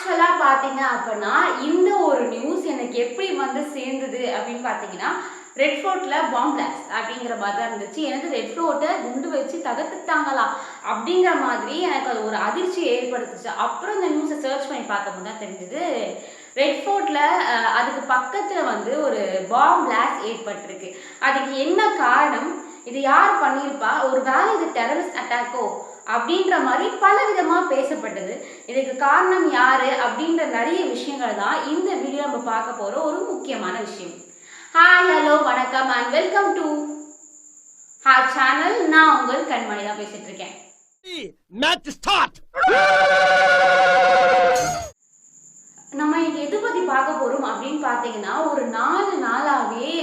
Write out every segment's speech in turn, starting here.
ஆக்சுவலாக பார்த்தீங்க அப்படின்னா இந்த ஒரு நியூஸ் எனக்கு எப்படி வந்து சேர்ந்தது அப்படின்னு பார்த்தீங்கன்னா ரெட் ஃபோர்ட்டில் பாம் பிளாஸ்ட் அப்படிங்கிற மாதிரி தான் இருந்துச்சு. எனக்கு ரெட் ஃபோர்ட்டை குண்டு வச்சு தகர்த்துட்டாங்களா அப்படிங்கிற மாதிரி எனக்கு அது ஒரு அதிர்ச்சி ஏற்படுத்துச்சு. அப்புறம் இந்த நியூஸை சர்ச் பண்ணி பார்த்தப்போ தான் தெரிஞ்சது ரெட் ஃபோர்ட்டில் அதுக்கு பக்கத்தில் வந்து ஒரு பாம் பிளாஸ்ட் ஏற்பட்டிருக்கு. அதுக்கு என்ன காரணம்? இது யார் பண்ணியிருப்பா? ஒரு வேலை இது டெரரிஸ்ட் அட்டாக்கோ அப்படின்ற மாதிரி பல விதமாக பேசப்பட்டது. இதுக்கு காரணம் யாரு? அப்படின்ற நிறைய விஷயங்கள் தான் இந்த வீடியோ நம்ம பார்க்க போகிற ஒரு முக்கியமான விஷயம். ஹாய் ஹலோ வணக்கம் and welcome to hi channel நான் உங்கள் கண்மணி தான் பேசிட்டு இருக்கேன்! நம்ம எது பற்றி பார்க்க போகிறோம் அப்படின்னு பார்த்தீங்கன்னா ஒரு நாலு நாளாகவே சோஷியல்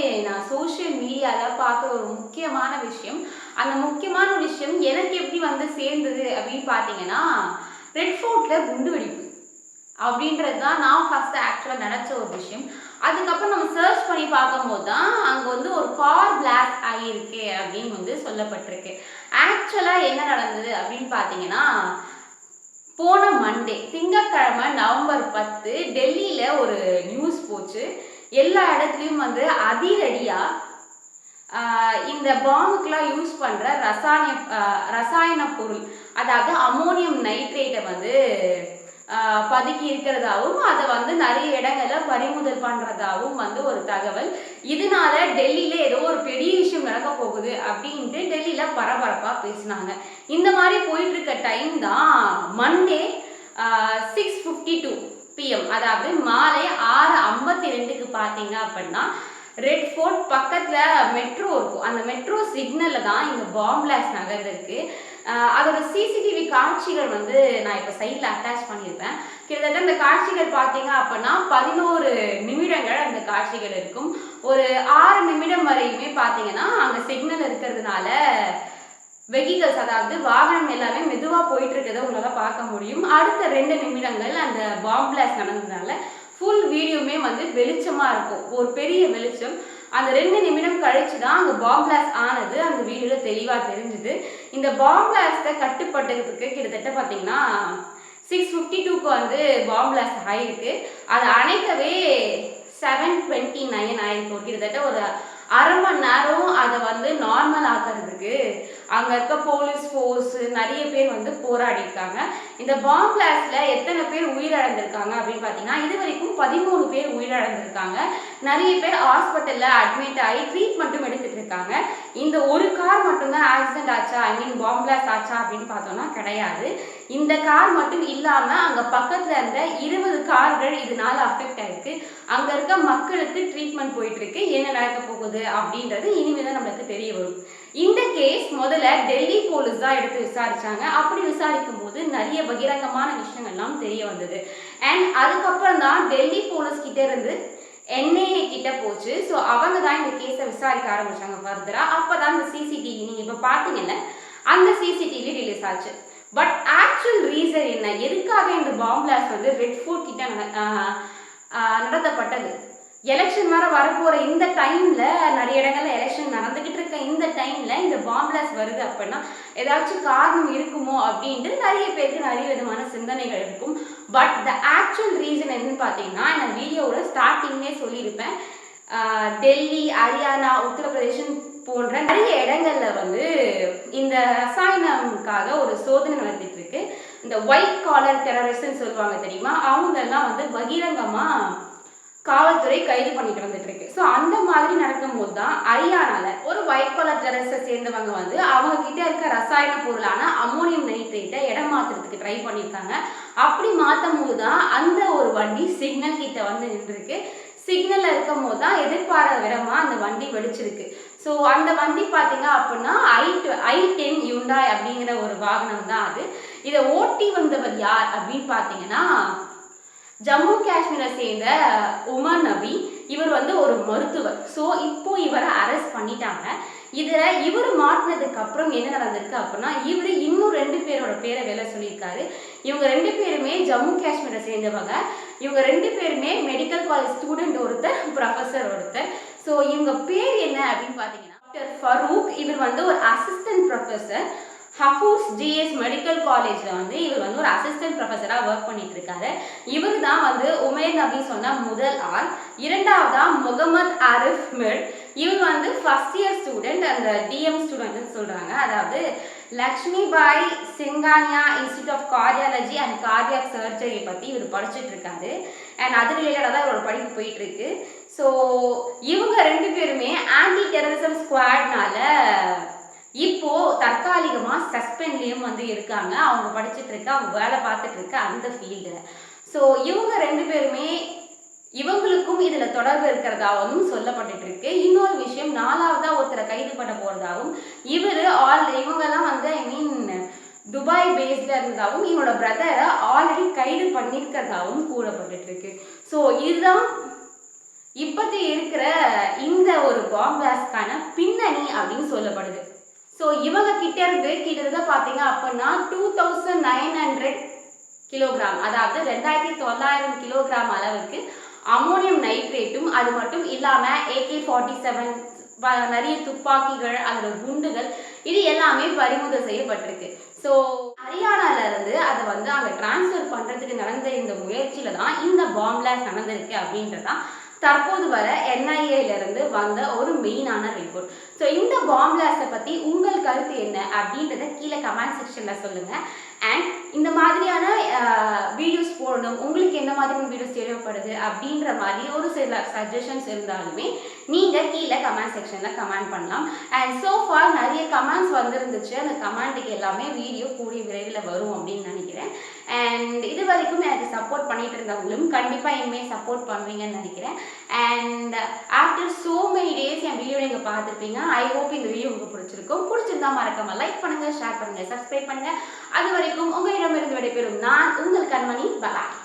மீடியாவில் பார்க்குற ஒரு முக்கியமான விஷயம். அந்த முக்கியமான விஷயம் எனக்கு எப்படி வந்து சேர்ந்தது அப்படின்னு பார்த்தீங்கன்னா ரெட் ஃபோர்ட்டில் குண்டு வெடிப்பு. அப்படின்றது தான் நான் ஃபஸ்ட்டு ஆக்சுவலாக நினச்ச ஒரு விஷயம். அதுக்கப்புறம் நம்ம சர்ச் பண்ணி பார்க்கும்போது தான் அங்கே வந்து ஒரு கார் பிளாக் ஆகியிருக்கு அப்படின்னு வந்து சொல்லப்பட்டிருக்கு. ஆக்சுவலாக என்ன நடந்தது அப்படின்னு பார்த்தீங்கன்னா போன மண்டே திங்கட்கிழமை நவம்பர் பத்து டெல்லியில் ஒரு நியூஸ் போச்சு. எல்லா இடத்துலையும் வந்து அதிரடியாக இந்த பாம்புக்கெலாம் யூஸ் பண்ணுற ரசாயன ரசாயன பொருள் அதாவது அமோனியம் நைட்ரேட்டை வந்து பதுக்கி இருக்கிறதாவும் அதை வந்து நிறைய இடங்களில் பறிமுதல் பண்ணுறதாவும் வந்து ஒரு தகவல். இதனால டெல்லியில் ஏதோ ஒரு பெரிய விஷயம் நடக்க போகுது அப்படின்ட்டு டெல்லியில் பரபரப்பாக பேசினாங்க. இந்த மாதிரி போயிட்டு இருக்க டைம் தான் Monday six fifty two PM அதாவது மாலை ஆறு ஐம்பத்தி ரெண்டுக்கு பார்த்தீங்க அப்படின்னா ரெட் ஃபோர்ட் பக்கத்தில் மெட்ரோ இருக்கும். அந்த மெட்ரோ சிக்னலில் தான் இந்த பாம்பிளாஸ் பிளாஸ்ட் அதோட சிசிடிவி காட்சிகள் வந்து நான் இப்போ சைடில் அட்டாச் பண்ணியிருப்பேன். கிட்டத்தட்ட இந்த காட்சிகள் பார்த்தீங்க அப்படின்னா பதினோரு நிமிடங்கள் அந்த காட்சிகள் இருக்கும். ஒரு ஆறு நிமிடம் வரையுமே பார்த்தீங்கன்னா அங்கே சிக்னல் இருக்கிறதுனால வெஹிக்கல்ஸ் அதாவது வாகனம் எல்லாமே மெதுவாக போயிட்டு இருக்கிறத உங்களால் பார்க்க முடியும். அடுத்த ரெண்டு நிமிடங்கள் அந்த பாம்பிளாஸ் நடந்ததுனால ஃபுல் வீடியோமே வந்து வெளிச்சமாக இருக்கும். ஒரு பெரிய வெளிச்சம். அந்த ரெண்டு நிமிடம் கழிச்சு தான் அங்கே பாம் பிளாஸ்ட் ஆனது. அந்த வீடியோவில் தெளிவாக தெரிஞ்சுது. இந்த பாம் பிளாஸ்ட்டை கட்டுப்படுத்துறதுக்கு கிட்டத்தட்ட பார்த்தீங்கன்னா சிக்ஸ் ஃபிஃப்டி டூக்கு வந்து பாம் பிளாஸ்ட் ஆகிருக்கு அதை அணைக்கவே செவன் டுவெண்ட்டி நைன் ஆகிருக்கும் கிட்டத்தட்ட ஒரு அரை மணி நேரம் அதை அங்கே இருக்க போலீஸ் ஃபோர்ஸு நிறைய பேர் வந்து போராடிருக்காங்க இந்த பாம் பிளாஸ்டில் எத்தனை பேர் உயிரிழந்திருக்காங்க அப்படின்னு பார்த்தீங்கன்னா இது வரைக்கும் பதிமூணு பேர் உயிரிழந்திருக்காங்க. நிறைய பேர் ஹாஸ்பிட்டலில் அட்மிட் ஆகி ட்ரீட்மெண்ட்டும் எடுத்துகிட்டு இருக்காங்க. இந்த ஒரு கார் மட்டும்தான் ஆக்சிடென்ட் ஆச்சா? ஐ மீன் பாம் பிளாஸ்ட் ஆச்சா அப்படின்னு பார்த்தோம்னா கிடையாது. இந்த கார் மட்டும் இல்லாமல் அங்கே பக்கத்தில் இருந்த இருபது கார்கள் இதனால அஃபெக்ட் ஆயிருக்கு. அங்கே இருக்க மக்களுக்கு ட்ரீட்மெண்ட் போயிட்டுருக்கு என்ன நடக்க போகுது அப்படின்றது இனிமேல் தான் நம்மளுக்கு தெரிய வரும். இந்த கேஸ் முதல்ல டெல்லி போலீஸ் தான் எடுத்து விசாரிச்சாங்க. அப்படி விசாரிக்கும் போது நிறைய பகிரங்கமான விஷயங்கள்லாம் தெரிய வந்தது. அண்ட் அதுக்கப்புறம் தான் டெல்லி போலீஸ் கிட்டே இருந்து என்ஐஏ கிட்ட போச்சு. ஸோ அவங்க தான் இந்த கேஸை விசாரிக்க ஆரம்பிச்சாங்க ஃபர்தராக அப்போ தான் இந்த சிசிடிவி நீங்கள் இப்போ பார்த்தீங்கல்ல அந்த சிசிடிவி ரிலீஸ் ஆச்சு. பட் ஆக்சுவல் ரீசன் என்ன? எதுக்காக இந்த பாம்பிளாஸ் வந்து ரெட் ஃபோர்ட் கிட்ட நடத்தப்பட்டது? எலெக்ஷன் வேற வரப்போகிற இந்த டைமில் நிறைய இடங்கள்ல எலெக்ஷன் நடந்துக்கிட்டு இருக்க இந்த டைமில் இந்த பாம்பிளாஸ் வருது அப்படின்னா ஏதாச்சும் காரணம் இருக்குமோ அப்படின்ட்டு நிறைய பேருக்கு நிறைய விதமான சிந்தனைகள் இருக்கும். பட் த ஆக்சுவல் ரீசன் என்னன்னு பார்த்தீங்கன்னா நான் வீடியோவோட ஸ்டார்டிங்லேயே சொல்லியிருப்பேன். டெல்லி ஹரியானா உத்தரப்பிரதேசம் போன்ற நிறைய இடங்கள்ல வந்து இந்த ரசாயனம்காக ஒரு சோதனை நடத்திட்டு இருக்கு. இந்த ஒயிட் காலர் டெரரிஸ்ட்னு சொல்லுவாங்க தெரியுமா? அவங்கெல்லாம் வந்து பகிரங்கமாக காவல்துறை கைது பண்ணிட்டு வந்துட்டு இருக்கு ஸோ அந்த மாதிரி நடக்கும்போது தான் ஹரியானால ஒரு ஒயிட் கலர் டெரரிஸ்டை சேர்ந்தவங்க வந்து அவங்க கிட்ட இருக்க ரசாயன பொருளான அமோனியம் நைட்ரேட்டை இடம் மாத்துறதுக்கு ட்ரை பண்ணியிருக்காங்க. அப்படி மாற்றும் போது தான் அந்த ஒரு வண்டி சிக்னல் கிட்ட வந்து நின்றுருக்கு. சிக்னலில் இருக்கும் போது தான் எதிர்பாராத விதமாக அந்த வண்டி வெடிச்சிருக்கு. ஸோ அந்த வண்டி பார்த்தீங்க அப்படின்னா ஐ ஐ டென் யுண்டாய் அப்படிங்கிற ஒரு வாகனம் தான் அது. இதை ஓட்டி வந்தவர் யார் அப்படின்னு பார்த்தீங்கன்னா ஜம்மு காஷ்மீரை சேர்ந்த உமர் நபி இவர் வந்து ஒரு மருத்துவர். ஸோ இப்போ இவரை அரெஸ்ட் பண்ணிட்டாங்க. இதில் இவர் மாட்டினதுக்கு அப்புறம் என்ன நடந்திருக்கு அப்படின்னா இவர் இன்னும் ரெண்டு பேரோட பேரை வேலை சொல்லியிருக்காரு. இவங்க ரெண்டு பேருமே ஜம்மு காஷ்மீரை சேர்ந்தவங்க. இவங்க ரெண்டு பேருமே மெடிக்கல் காலேஜ் ஸ்டூடெண்ட் ஒருத்தர் ப்ரொஃபஸர் ஒருத்தர். ஸோ இவங்க பேர் என்ன அப்படின்னு பார்த்தீங்கன்னா டாக்டர் ஃபரூக் இவர் வந்து ஒரு assistant professor Hafeez GS medical காலேஜில் வந்து இவர் வந்து ஒரு அசிஸ்டன்ட் ப்ரொஃபஸராக ஒர்க் பண்ணிட்டு இருக்காரு இவர் தான் வந்து உமேர் நபி சொன்ன முதல் ஆள். இரண்டாவதா முகமது ஆரிஃப் மிர். இவர் வந்து ஃபர்ஸ்ட் இயர் ஸ்டூடெண்ட் அந்த டிஎம் ஸ்டூடெண்ட்னு சொல்கிறாங்க அதாவது Lakshmi Bai Singhania institute of cardiology and cardiac surgery பற்றி இவர் படிச்சுட்டு இருக்காரு அண்ட் அது ரிலேட்டடாக தான் இவரோட படிப்பு போயிட்டு இருக்கு ஸோ இவங்க ரெண்டு பேருமே ஆன்டி டெரரிசம் ஸ்குவாட்னால இப்போ தற்காலிகமா சஸ்பெண்ட்லயும் வந்து இருக்காங்க. அவங்க படிச்சுட்டு இருக்க அவங்க வேலை பார்த்துட்டு இருக்க அந்த ஃபீல்டில் ஸோ இவங்க ரெண்டு பேருமே இவங்களுக்கும் இதுல தொடர்பு இருக்கிறதாகவும் சொல்லப்பட்டுட்டு இருக்கு. இன்னொரு விஷயம் நாலாவதா ஒருத்தரை கைது பண்ண போறதாகவும் இவர் ஆல் இவங்கெல்லாம் வந்து ஐ மீன் துபாய் பேஸ்ல இருந்ததாகவும் இவனோட பிரதரை ஆல்ரெடி கைது பண்ணியிருக்கிறதாகவும் கூறப்பட்டுட்டு இருக்கு. ஸோ இதுதான் இப்பத்தி இருக்கிற இந்த ஒரு காம்ப்ளாஸ்க்கான பின்னணி அப்படின்னு சொல்லப்படுது. ஸோ இவங்க கிட்ட இருந்து கிட்டத்தட்ட பார்த்தீங்க அப்படின்னா two thousand nine hundred kilogram அதாவது ரெண்டாயிரத்தி தொள்ளாயிரம் கிலோகிராம் அளவுக்கு அமோனியம் நைட்ரேட்டும் அது மட்டும் இல்லாமல் ஏகே ஃபார்ட்டி செவன் நிறைய துப்பாக்கிகள் அதோட குண்டுகள் இது எல்லாமே பறிமுதல் செய்யப்பட்டிருக்கு. ஸோ ஹரியானால இருந்து அதை வந்து அங்கே டிரான்ஸ்ஃபர் பண்ணுறதுக்கு நடந்த இந்த முயற்சியில தான் இந்த பாம்பில் நடந்திருக்கு அப்படின்றதான் தற்போது வர என்ஐஏலேருந்து வந்த ஒரு மெயினான ரிப்போர்ட் ஸோ இந்த பாம் பிளாஸ்ட்டை பற்றி உங்கள் கருத்து என்ன அப்படின்றத கீழே கமெண்ட் செக்ஷனில் சொல்லுங்கள் அண்ட் இந்த மாதிரியான வீடியோஸ் போடணும். உங்களுக்கு என்ன மாதிரியான வீடியோஸ் தேவைப்படுது அப்படின்ற மாதிரி ஒரு சில சஜஷன்ஸ் இருந்தாலுமே நீங்கள் கீழே கமெண்ட் செக்ஷனில் கமெண்ட் பண்ணலாம். அண்ட் ஸோ ஃபார் நிறைய கமெண்ட்ஸ் வந்துருந்துச்சு. அந்த கமெண்ட்டுக்கு எல்லாமே வீடியோ கூடிய விரைவில் வரும் அப்படின்னு நினைக்கிறேன். அண்ட் இது வரைக்கும் எனக்கு சப்போர்ட் பண்ணிட்டு இருந்தவங்களும் கண்டிப்பாக இனிமேல் சப்போர்ட் பண்ணுவீங்கன்னு நினைக்கிறேன். And after so many days N video நீங்கள் பார்த்துருப்பீங்க. ஐ ஹோப் இந்த வீடியோ உங்களுக்கு பிடிச்சிருக்கும். பிடிச்சிருந்தா மறக்காம லைக் பண்ணுங்க ஷேர் பண்ணுங்க சப்ஸ்கிரைப் பண்ணுங்கள் அது வரைக்கும் உங்களிடமிருந்து விடைபெறும் நான் உங்கள் கண்மணி. பலாய்